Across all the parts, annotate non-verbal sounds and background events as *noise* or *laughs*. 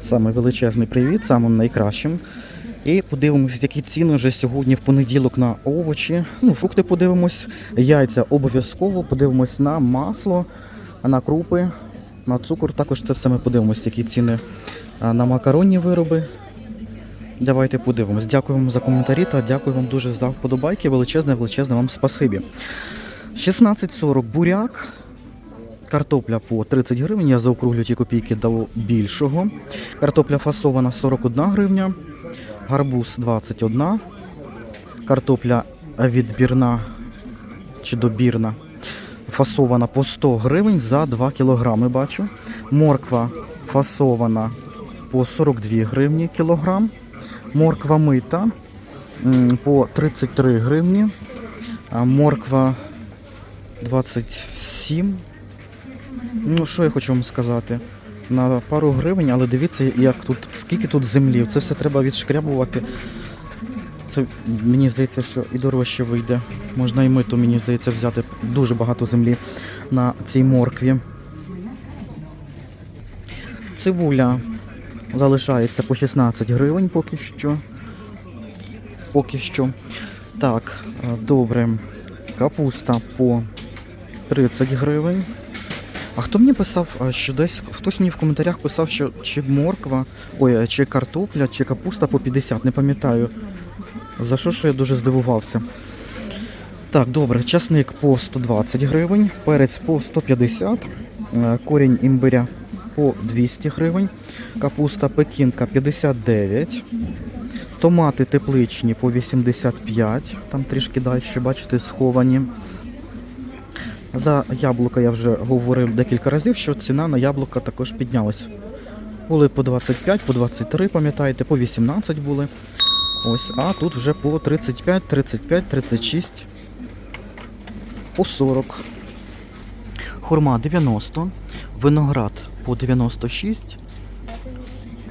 Саме величезний привіт, самим найкращим. І подивимось, які ціни вже сьогодні в понеділок на овочі. Ну, фрукти подивимось, яйця обов'язково, подивимось на масло, на крупи, на цукор. Також це все ми подивимось, які ціни на макаронні вироби. Давайте подивимось. Дякую вам за коментарі та дякую вам дуже за вподобайки. Величезне, величезне вам спасибі. 16.40 буряк. Картопля по 30 гривень, я заокруглю ті копійки до більшого. Картопля фасована 41 гривня, гарбуз 21, картопля відбірна чи добірна фасована по 100 гривень за 2 кілограми, бачу. Морква фасована по 42 гривні кілограм. Морква мита по 33 гривні. Морква 27 Ну, що я хочу вам сказати? На пару гривень, але дивіться, як тут, скільки тут землі. Це все треба відшкрябувати. Це мені здається, що і дорожче вийде. Можна і мито, мені здається, взяти дуже багато землі на цій моркві. Цибуля залишається по 16 гривень поки що. Поки що. Так, е, добре. Капуста по 30 гривень. А хто мені писав, що десь хтось мені в коментарях писав, що чи морква, ой, чи картопля, чи капуста по 50, не пам'ятаю. За що що я дуже здивувався. Так, добре, часник по 120 гривень, перець по 150, е, корінь імбиря по 200 гривень, капуста пекінка 59, томати тепличні по 85, там трішки далі, бачите, сховані. За яблука я вже говорив декілька разів, що ціна на яблука також піднялась. Були по 25, по 23, пам'ятаєте, по 18 були. Ось, а тут вже по 35, 35, 36, по 40. Хурма 90, виноград по 96,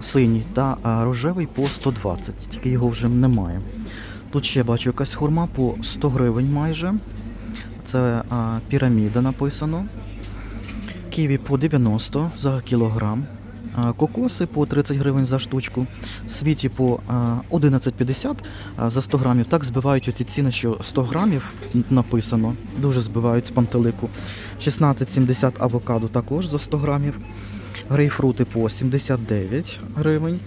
синій та рожевий по 120, тільки його вже немає. Тут ще бачу якась хурма по 100 гривень майже. Це а, піраміда написано. Ківі по 90 за кілограм. А, Кокоси по 30 гривень за штучку. Світі по а, 11,50 а, за 100 грамів. Так збивають оці ціни, що 100 грамів написано. Дуже збивають з пантелику. 16,70 авокадо також за 100 грамів. Грейпфрути по 79 гривень.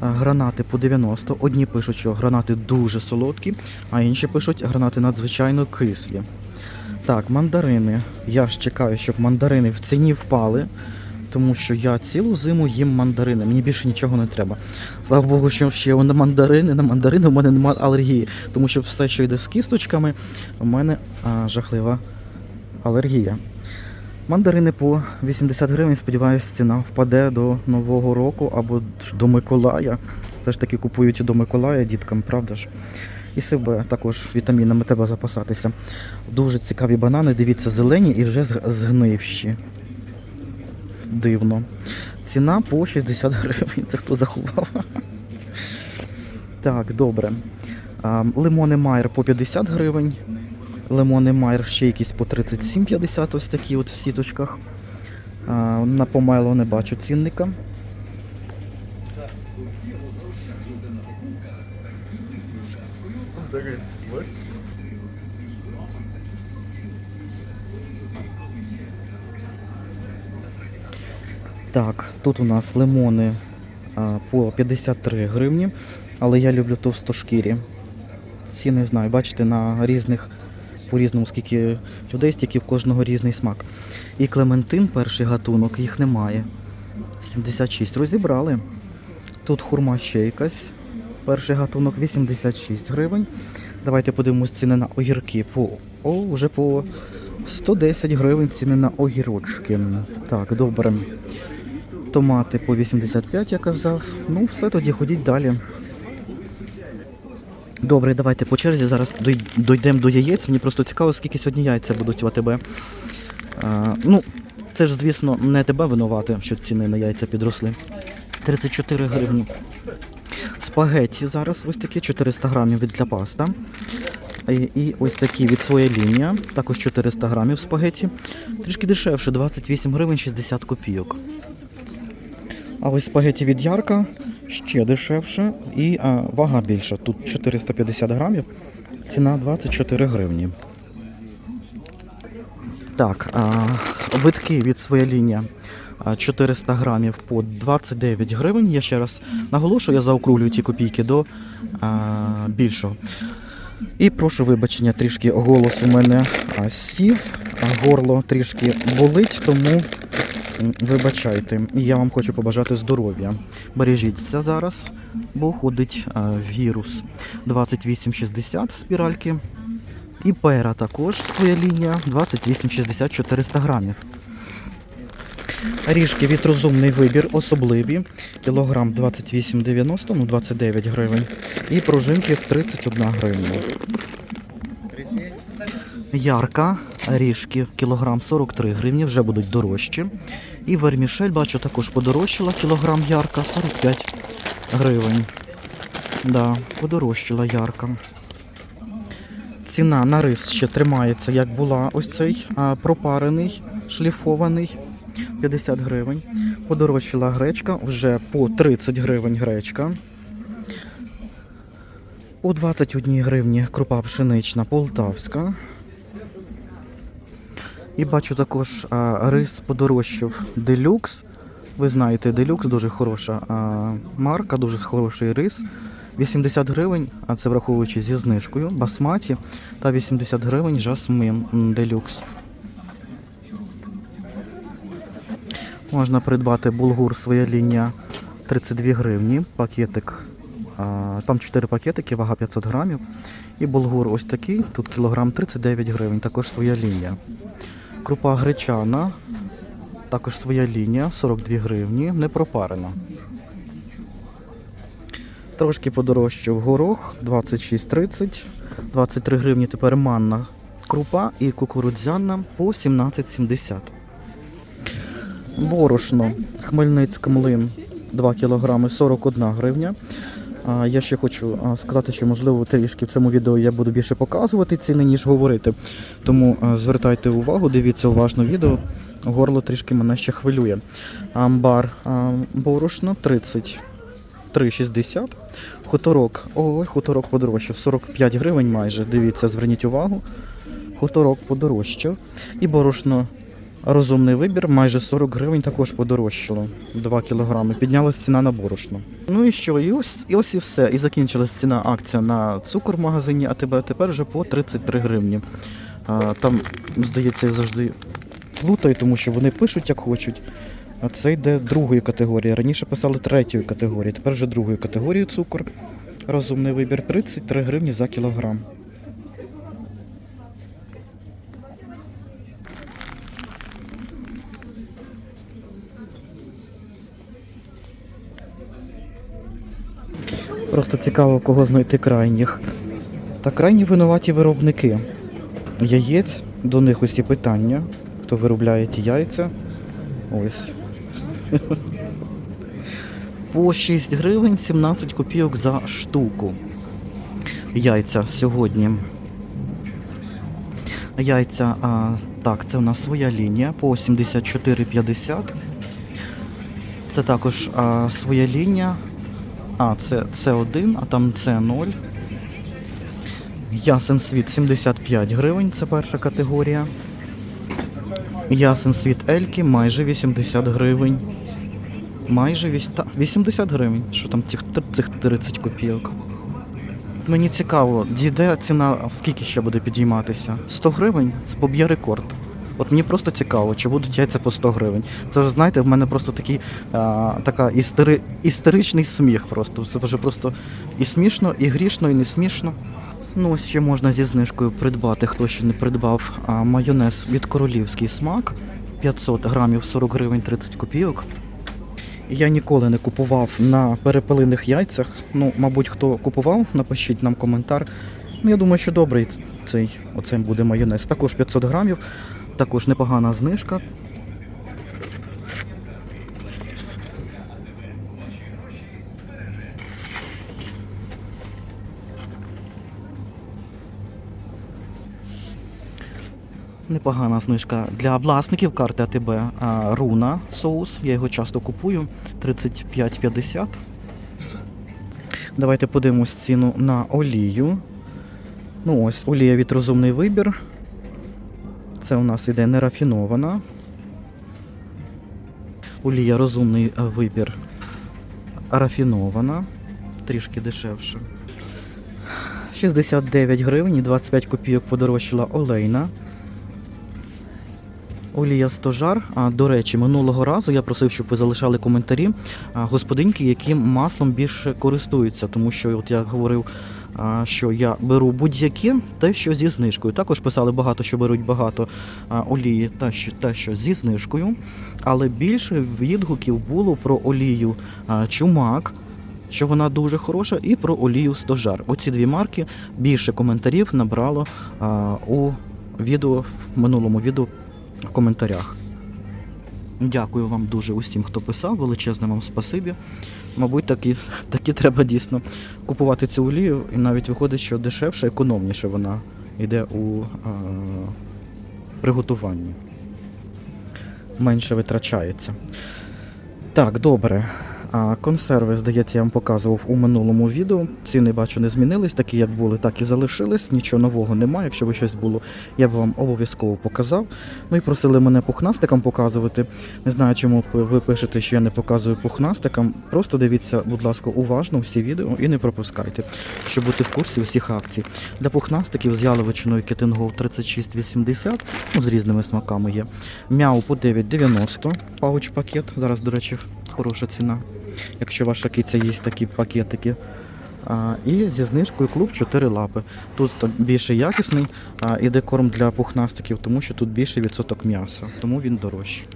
Гранати по 90. Одні пишуть, що гранати дуже солодкі, а інші пишуть, що гранати надзвичайно кислі. Так, мандарини. Я ж чекаю, щоб мандарини в ціні впали, тому що я цілу зиму їм мандарини. Мені більше нічого не треба. Слава Богу, що ще на мандарини, на мандарини у мене немає алергії, тому що все, що йде з кісточками, у мене а, жахлива алергія. Мандарини по 80 гривень, сподіваюся, ціна впаде до Нового року або до Миколая. Все ж таки купують до Миколая діткам, правда ж? І себе також вітамінами треба запасатися. Дуже цікаві банани, дивіться, зелені і вже зг- згнивші. Дивно. Ціна по 60 гривень. Це хто заховав? Так, добре. Лимони Майер по 50 гривень. Лимони Майер ще якісь по 37,50, ось такі от в сіточках. На помайло не бачу цінника. Так, тут у нас лимони а, по 53 гривні, але я люблю товстошкірі. Ці не знаю, бачите, на різних, по-різному, скільки людей, стільки в кожного різний смак. І Клементин, перший гатунок, їх немає. 76 розібрали. Тут хурма ще якась. Перший гатунок 86 гривень. Давайте подивимось ціни на огірки. По, о, вже по 110 гривень ціни на огірочки. Так, добре. Томати по 85, я казав. Ну, все, тоді ходіть далі. Добре, давайте по черзі зараз дойдемо до яєць. Мені просто цікаво, скільки сьогодні яйця будуть в АТБ. А, ну, це ж, звісно, не тебе винувати, що ціни на яйця підросли. 34 гривні. Спагетті зараз ось такі 400 грамів для паста. І, і ось такі від своя лінія, також 400 грамів спагетті. Трішки дешевше, 28 гривень 60 копійок. А ось спагеті від Ярка ще дешевше і а, вага більша. Тут 450 грамів, ціна 24 гривні. Так, а, витки від своя лінія 400 грамів по 29 гривень. Я ще раз наголошую, я заокруглюю ті копійки до а, більшого. І прошу вибачення, трішки голос у мене сів, горло трішки болить, тому вибачайте. І я вам хочу побажати здоров'я. Бережіться зараз, бо ходить а, вірус 2860 спіральки. І пера також своя лінія 2860 400 грамів. Ріжки від розумний вибір, особливі. Кілограм 28,90, ну 29 гривень. І пружинки 31 гривня. Ярка, ріжки, кілограм 43 гривні, вже будуть дорожчі. І вермішель, бачу, також подорожчала, кілограм ярка 45 гривень. Да, подорожчала ярка. Ціна на рис ще тримається, як була ось цей пропарений, шліфований 50 гривень. Подорожчала гречка, вже по 30 гривень гречка. По 21 гривні крупа пшенична полтавська. І бачу також а, рис подорожчав делюкс. Ви знаєте, делюкс дуже хороша а, марка, дуже хороший рис. 80 гривень, а це враховуючи зі знижкою, басматі та 80 гривень жасмин делюкс. Можна придбати булгур своя лінія 32 гривні, пакетик. Там 4 пакетики, вага 500 грамів. І булгур ось такий, тут кілограм 39 гривень, також своя лінія. Крупа гречана, також своя лінія, 42 гривні, не пропарена. Трошки подорожчав горох 26,30, 23 гривні тепер манна крупа і кукурудзяна по 17,70. Борошно Хмельницький млин 2 кг 41 гривня. А, Я ще хочу сказати, що можливо трішки в цьому відео я буду більше показувати ціни, ніж говорити. Тому звертайте увагу, дивіться уважно відео. Горло трішки мене ще хвилює. Амбар борошно 30. 3,60. Хуторок. Ой, хуторок подорожчав. 45 гривень майже. Дивіться, зверніть увагу. Хуторок подорожчав. І борошно розумний вибір, майже 40 гривень також подорожчало. 2 кілограми. Піднялась ціна на борошно. Ну і що? І ось, і ось і все. І закінчилась ціна акція на цукор в магазині, а тебе тепер вже по 33 гривні. А, там, здається, я завжди плутаю, тому що вони пишуть як хочуть. А це йде другої категорії. Раніше писали третьої категорії, тепер вже другої категорії цукор. Розумний вибір 33 гривні за кілограм. Просто цікаво, кого знайти крайніх. Та крайні винуваті виробники. Яєць, до них усі питання. Хто виробляє ті яйця? Ось. *laughs* По 6 гривень 17 копійок за штуку. Яйця сьогодні. Яйця, а, так, це у нас своя лінія по 74,50. Це також а, своя лінія. А, це С1, а там С0. Ясен світ 75 гривень, це перша категорія. Ясен світ Ельки майже 80 гривень. Майже 80 гривень. Що там цих, цих 30 копійок? Мені цікаво, дійде ціна, скільки ще буде підійматися? 100 гривень? Це поб'є рекорд. От мені просто цікаво, чи будуть яйця по 100 гривень. Це ж знаєте, в мене просто такий а, така істери, істеричний сміх просто. Це вже просто і смішно, і грішно, і не смішно. Ну, ще можна зі знижкою придбати, хто ще не придбав а, майонез від королівський смак 500 грамів 40 гривень 30 копійок. Я ніколи не купував на перепелиних яйцях. Ну, мабуть, хто купував, напишіть нам коментар. Ну, я думаю, що добрий цей оцей буде майонез. Також 500 грамів, також непогана знижка. Непогана знижка для власників карти АТБ Руна соус. Я його часто купую 35,50. Давайте подивимось ціну на олію. Ну ось, олія від розумний вибір. Це у нас іде нерафінована. Олія розумний е, вибір рафінована. Трішки дешевше. 69 гривень і 25 копійок подорожчала олейна. Олія стожар. А, до речі, минулого разу я просив, щоб ви залишали коментарі господинки, яким маслом більше користуються, тому що от я говорив, що я беру будь-яке, те, що зі знижкою. Також писали багато, що беруть багато олії, та що, те, що зі знижкою. Але більше відгуків було про олію чумак. Що вона дуже хороша, і про олію стожар. Оці дві марки більше коментарів набрало а, у відео в минулому відео в коментарях. Дякую вам дуже усім, хто писав. Величезне вам спасибі. Мабуть, такі, такі треба дійсно купувати цю олію, і навіть виходить, що дешевше, економніше вона йде у е приготуванні. Менше витрачається. Так, добре. А консерви, здається, я вам показував у минулому відео. Ціни бачу не змінились, такі як були, так і залишились. Нічого нового немає. Якщо би щось було, я б вам обов'язково показав. Ну і просили мене пухнастикам показувати. Не знаю, чому ви пишете, що я не показую пухнастикам. Просто дивіться, будь ласка, уважно всі відео і не пропускайте, щоб бути в курсі всіх акцій. Для пухнастиків з яловичиною Кетингов 36,80, ну з різними смаками є. Мяу по 9,90 пауч пакет. Зараз, до речі, хороша ціна. Якщо ваша киця їсть такі пакетики. А, і зі знижкою клуб 4 лапи. Тут більше якісний, а, іде корм для пухнастиків, тому що тут більше відсоток м'яса, тому він дорожчий.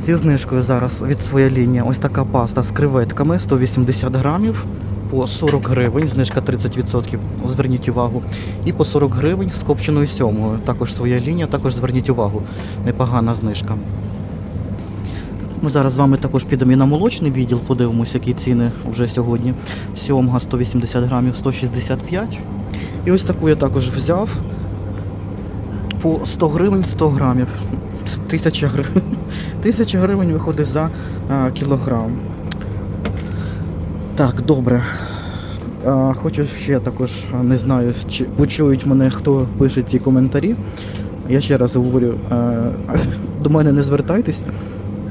Зі знижкою зараз від своєї лінії ось така паста з креветками 180 грамів по 40 гривень, знижка 30%, зверніть увагу. І по 40 гривень з копченою сьомгою. Також своя лінія, також зверніть увагу. Непогана знижка. Ми зараз з вами також підемо і на молочний відділ, подивимося, які ціни вже сьогодні. Сьомга 180 грамів 165. І ось таку я також взяв по 100 гривень 100 грамів. Це Тисяча гривень. *laughs* Тисяча гривень виходить за а, кілограм. Так, добре. А, хочу ще також, не знаю, чи почують мене, хто пише ці коментарі. Я ще раз говорю, а, *coughs* до мене не звертайтесь.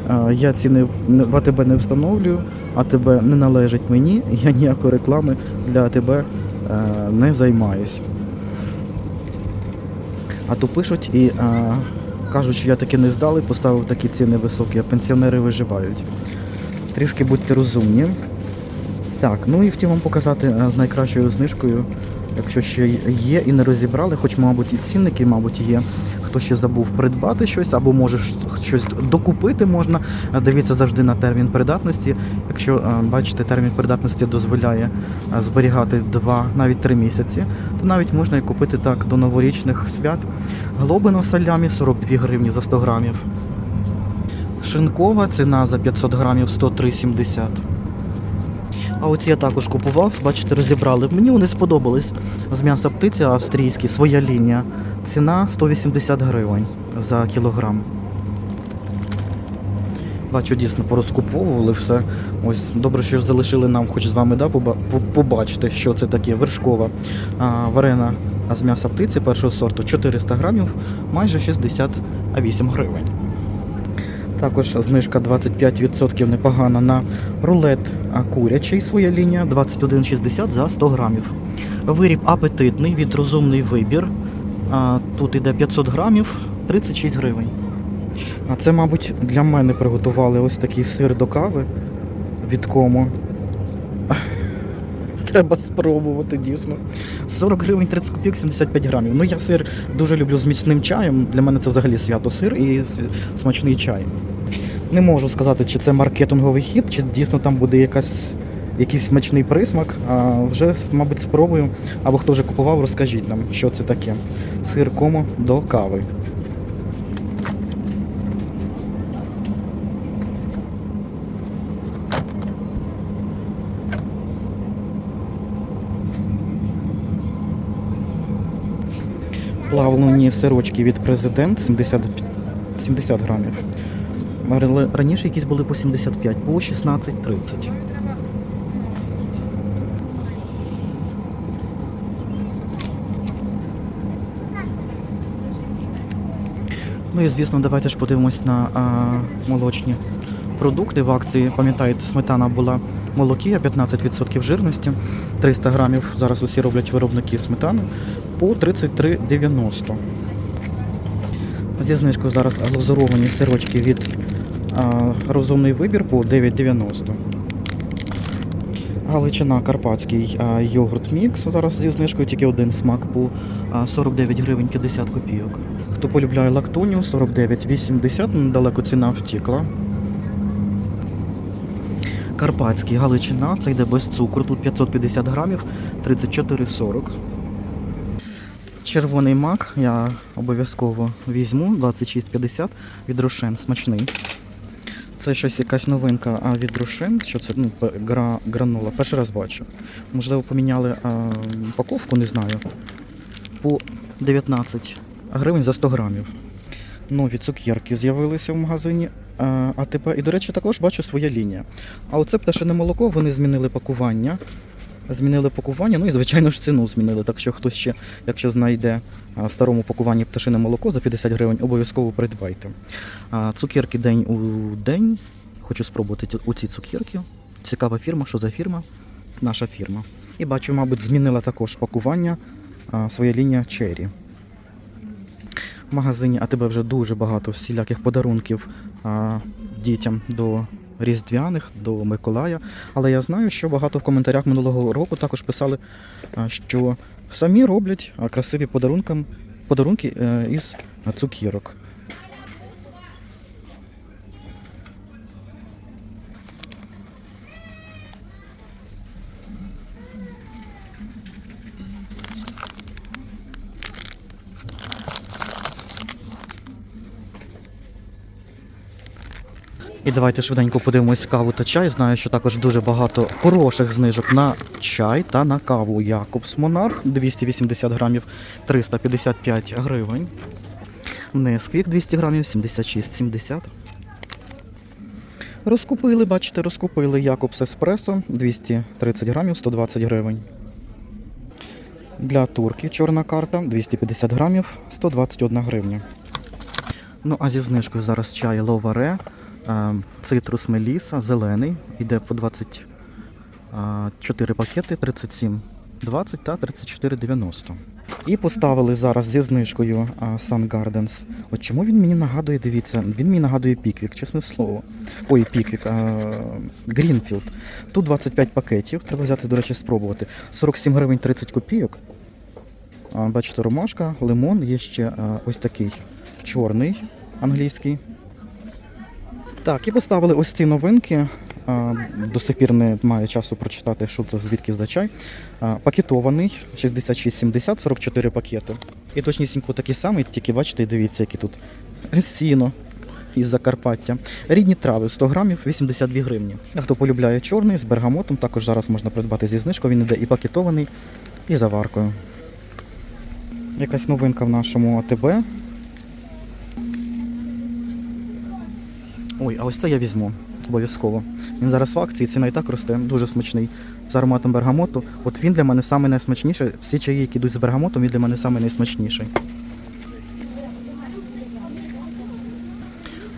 А, Я ціни в АТБ не встановлюю, АТБ не належить мені, я ніякої реклами для АТБ е, не займаюсь. А то пишуть і а, кажуть, що я таки не здалий, поставив такі ціни високі, а пенсіонери виживають. Трішки будьте розумні. Так, ну і хотів вам показати е, з найкращою знижкою, якщо ще є і не розібрали, хоч, мабуть, і цінники, мабуть, є. Хто ще забув придбати щось, або може щось докупити можна. Е, Дивіться завжди на термін придатності. Якщо е, бачите, термін придатності дозволяє зберігати 2, навіть 3 місяці, то навіть можна і купити так до новорічних свят. Глобино салямі 42 гривні за 100 грамів. Шинкова ціна за 500 грамів 103,70. А оці я також купував, бачите, розібрали. Мені вони сподобались. З м'яса птиці австрійські, своя лінія. Ціна 180 гривень за кілограм. Бачу, дійсно порозкуповували все. Ось добре, що залишили нам, хоч з вами да, побачити, що це таке. Вершкова а, варена з м'яса птиці першого сорту 400 грамів, майже 68 гривень. Також знижка 25% непогана на рулет курячий своя лінія 21,60 за 100 грамів. Виріб апетитний від розумний вибір. Тут іде 500 грамів 36 гривень. А це, мабуть, для мене приготували ось такий сир до кави від кому. Треба спробувати дійсно. 40 гривень 30 копійок 75 грамів. Ну я сир дуже люблю з міцним чаєм. Для мене це взагалі свято сир і смачний чай. Не можу сказати, чи це маркетинговий хід, чи дійсно там буде якась, якийсь смачний присмак. А вже, мабуть, спробую. Або хто вже купував, розкажіть нам, що це таке. Сир комо до кави. Плавлені сирочки від президент 70, 70 грамів. Раніше якісь були по 75, по 16,30. Ну і звісно, давайте ж подивимось на а, молочні продукти. В акції, пам'ятаєте, сметана була молокія 15% жирності, 300 грамів. Зараз усі роблять виробники сметани по 33,90. Зі знижкою зараз глазуровані сирочки від а, розумний вибір по 9,90. Галичина Карпатський а, йогурт мікс. Зараз зі знижкою тільки один смак по а, 49 гривень 50 копійок. Хто полюбляє лактонію 49,80, недалеко ціна втікла. Карпатський Галичина, це йде без цукру, тут 550 грамів, 34,40. Червоний мак я обов'язково візьму 26,50 від Рошен, смачний. Це щось якась новинка а, від Рошен, що це ну, гра, гранула. Перший раз бачу. Можливо, поміняли а, упаковку, не знаю. По 19 гривень за 100 грамів. Нові цукерки з'явилися в магазині а, АТП. І, до речі, також бачу своя лінія. А оце пташине молоко, вони змінили пакування. Змінили пакування, ну і звичайно ж ціну змінили. Так що хтось ще, якщо знайде в старому пакуванні пташине молоко за 50 гривень, обов'язково придбайте. Цукерки день у день. Хочу спробувати ці- оці цукерки. Цікава фірма, що за фірма? Наша фірма. І бачу, мабуть, змінила також пакування а, своя лінія Cherry. В магазині АТБ вже дуже багато всіляких подарунків а, дітям до Різдвяних, до Миколая. Але я знаю, що багато в коментарях минулого року також писали, що самі роблять красиві подарунки: подарунки е, із цукірок. Давайте швиденько подивимось каву та чай. Знаю, що також дуже багато хороших знижок на чай та на каву. Якобс Монарх 280 грамів 355 гривень. Несквік 200 грамів 76,70. Розкупили, бачите, розкупили Якобс Еспресо 230 грамів 120 гривень. Для турки чорна карта 250 грамів 121 гривня. Ну а зі знижкою зараз чай Ловаре, цитрус Меліса, зелений, йде по 24 пакети, 37 20 та 34,90. І поставили зараз зі знижкою а, Sun Gardens. От чому він мені нагадує, дивіться, він мені нагадує Піквік, чесне слово. Ой, Піквік, Грінфілд. Тут 25 пакетів, треба взяти, до речі, спробувати. 47 гривень 30 копійок. Бачите, ромашка, лимон, є ще ось такий чорний англійський. Так, і поставили ось ці новинки. До сих пір не маю часу прочитати, що це звідки за чай. Пакетований 66,70, 44 пакети. І точнісінько такий самий, тільки бачите, дивіться, які тут сіно із Закарпаття. Рідні трави 100 грамів 82 гривні. Хто полюбляє чорний з бергамотом, також зараз можна придбати зі знижкою. Він іде і пакетований, і заваркою. Якась новинка в нашому АТБ. Ой, а ось це я візьму. Обов'язково. Він зараз в акції, ціна і так росте, дуже смачний. З ароматом бергамоту. От він для мене саме найсмачніший. Всі чаї, які йдуть з бергамотом, він для мене саме найсмачніший.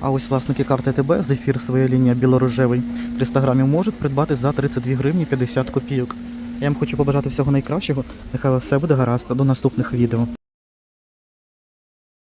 А ось власники карти ТБ, зефір своя лінія білорожевий 300 грамів можуть придбати за 32 гривні 50 копійок. Я вам хочу побажати всього найкращого. Нехай все буде гаразд. До наступних відео.